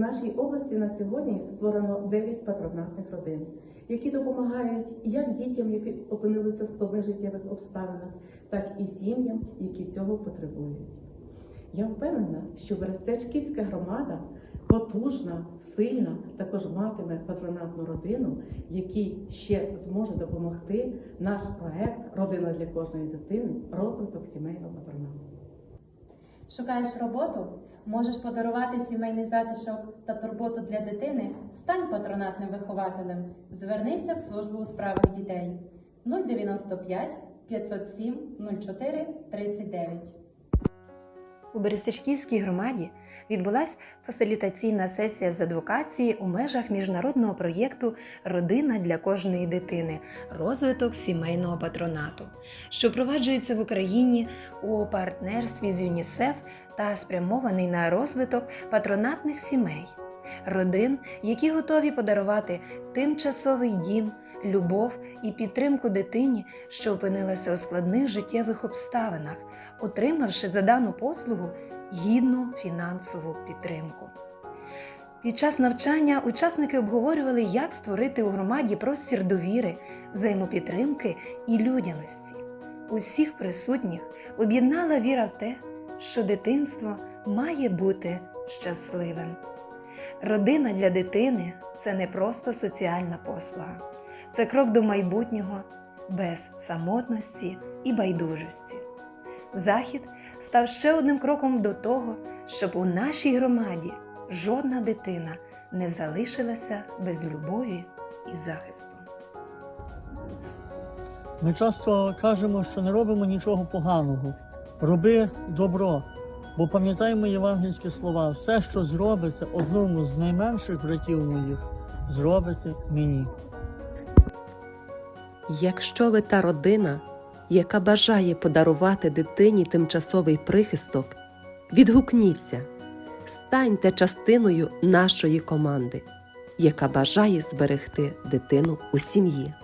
нашій області на сьогодні створено 9 патронатних родин, які допомагають як дітям, які опинилися в складних життєвих обставинах, так і сім'ям, які цього потребують. Я впевнена, що Берестечківська громада потужна, сильна, також матиме патронатну родину, який ще зможе допомогти наш проект Родина для кожної дитини розвиток сімейного патронату. Шукаєш роботу? Можеш подарувати сімейний затишок та турботу для дитини? Стань патронатним вихователем. Звернися в службу у справах дітей 095 507 04 39. У Берестичківській громаді відбулася фасилітаційна сесія з адвокації у межах міжнародного проєкту Родина для кожної дитини. Розвиток сімейного патронату, що впроваджується в Україні у партнерстві з ЮНІСЕФ та спрямований на розвиток патронатних сімей, родин, які готові подарувати тимчасовий дім, любов і підтримку дитині, що опинилася у складних життєвих обставинах отримавши за дану послугу гідну фінансову підтримку. Під час навчання учасники обговорювали, як створити у громаді простір довіри, взаємопідтримки і людяності. Усіх присутніх об'єднала віра в те, що дитинство має бути щасливим. Родина для дитини це не просто соціальна послуга, це крок до майбутнього без самотності і байдужості. Захід став ще одним кроком до того, щоб у нашій громаді жодна дитина не залишилася без любові і захисту. Ми часто кажемо, що не робимо нічого поганого. Роби добро, бо пам'ятаємо євангельські слова: все, що зробите одному з найменших братів моїх, зробите мені. Якщо ви та родина, яка бажає подарувати дитині тимчасовий прихисток, відгукніться, станьте частиною нашої команди, яка бажає зберегти дитину у сім'ї.